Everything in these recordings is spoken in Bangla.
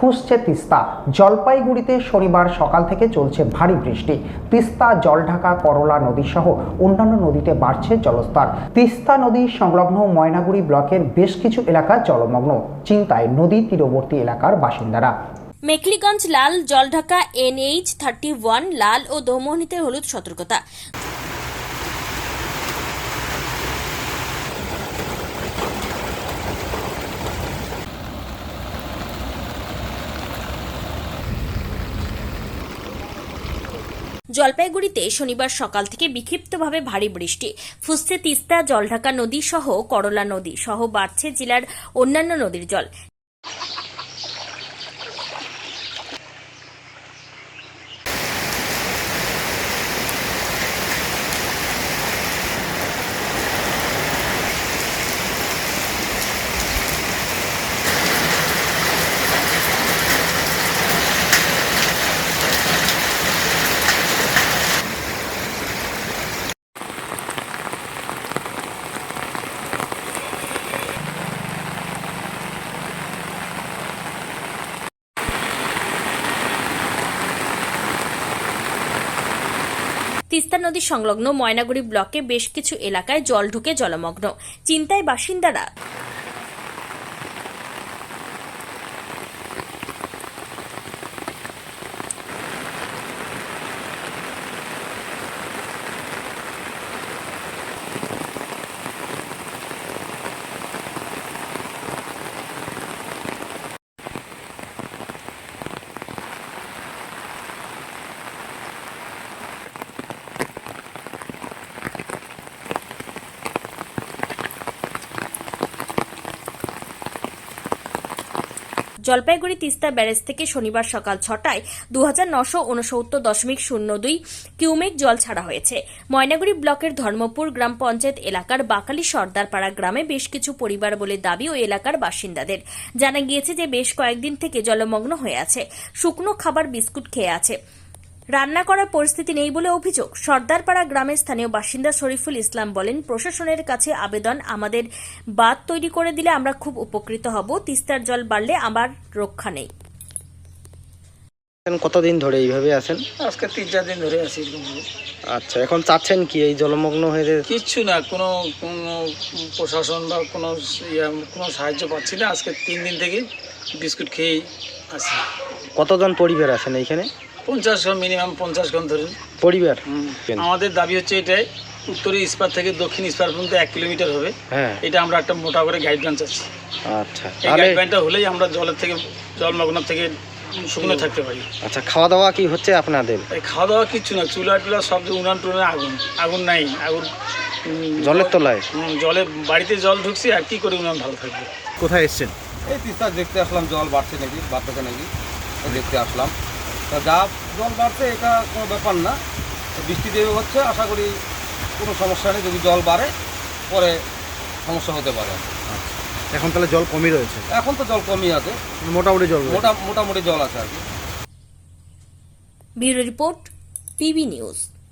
ফুসছে তিস্তা। জলপাইগুড়িতে শনিবার সকাল থেকে চলছে ভারী বৃষ্টি। তিস্তা, জলঢাকা, করলা নদী সহ অন্যান্য নদীতে বাড়ছে জলস্তর। তিস্তা নদী সংলগ্ন ময়নাগুড়ি ব্লকের বেশ কিছু এলাকা জলমগ্ন। চিন্তায় নদী তীরবর্তী এলাকার বাসিন্দারা। মেখলিগঞ্জ লাল, জলঢাকা, এনএইচ থার্টি ওয়ান, লাল ও দমোহনীতে হলুদ সতর্কতা। জলপাইগুড়িতে শনিবার সকাল থেকে বিক্ষিপ্তভাবে ভারী বৃষ্টি। ফুসছে তিস্তা, জলঢাকা নদী সহ করলা নদী সহ বাড়ছে জেলার অন্যান্য নদীর জল। তিস্তা নদী সংলগ্ন ময়নাগুড়ি ব্লকে বেশ কিছু এলাকায় জল ঢুকে জলমগ্ন। চিন্তায় বাসিন্দারা জলপাইগুড়ি তিস্তা ব্যারেজ থেকে শনিবার সকাল ছটায় দু হাজার নশো উনসত্তর দশমিক শূন্য দুই কিউমেক জল ছাড়া হয়েছে। ময়নাগুড়ি ব্লকের ধর্মপুর গ্রাম পঞ্চায়েত এলাকার বাকালি সর্দারপাড়া গ্রামে বেশ কিছু পরিবার বলে দাবি ও এলাকার বাসিন্দাদের। জানা গিয়েছে যে বেশ কয়েকদিন থেকে জলমগ্ন হয়ে আছে। শুকনো খাবার, বিস্কুট খেয়ে আছে। রান্না করার পরিস্থিতি নেই বলে অভিযোগ। সর্দারপাড়া গ্রামের স্থানীয় বাসিন্দা শরীফুল ইসলাম বলেন প্রশাসনের কাছে আবেদন আমাদের বাঁধ তৈরি করে দিলে আমরা খুব উপকৃত হব তিস্তার জল বাড়লে আমার রক্ষা নেই। কতদিন ধরে এইভাবে আছেন? আজকে তিন চার দিন ধরে আছি আচ্ছা এখন চাচ্ছেন কি এই জলমগ্ন হয়ে কিচ্ছু না কোনো কোনো প্রশাসন বা কোনো ইয়া কোনো সাহায্য পাচ্ছি না। আজকে তিন দিন থেকে বিস্কুট খেয়েই আছি। কতজন পরিবার আছেন এইখানে? পঞ্চাশ গ্রাম মিনিমাম পঞ্চাশ গ্রাম ধরুন। পরিবার? হুম। আমাদের দাবি হচ্ছে এটাই উত্তরে ইস্পাত থেকে দক্ষিণ ইস্পাত পর্যন্ত এক কিলোমিটার হবে। হ্যাঁ। এটা আমরা একটা মোটা করে গাইডলাইন চাচ্ছি। আচ্ছা। এই গাইডলাইনটা হলেই আমরা জলের থেকে জলমগ্ন থেকে শুকনো থাকতে পারি। আচ্ছা খাওয়া দাওয়া কি হচ্ছে আপনাদের? এই খাওয়া দাওয়া কিচ্ছু না চুলা টুলা সব যে উনান টুনান আগুন আগুন নাই আগুন জলের তলায়? জলে বাড়িতে জল ঢুকছে আর কি করে উনান ভালো থাকবে? কোথায় এসছেন? এই তিস্তা দেখতে আসলাম জল বাড়ছে নাকি বাড়তেছে নাকি? দেখতে আসলাম। তা যা জল বাড়ছে এটা কোনো ব্যাপার না। বৃষ্টি দেবে হচ্ছে আশা করি কোনো সমস্যা নেই। যদি জল বাড়ে পরে সমস্যা হতে পারে। এখন তাহলে জল কমই রয়েছে? এখন তো জল কমই আছে। মোটামুটি জল মোটা মোটামুটি জল আছে আর কি। Bureau report PB news.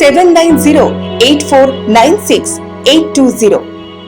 seven nine zero eight four nine six eight two zero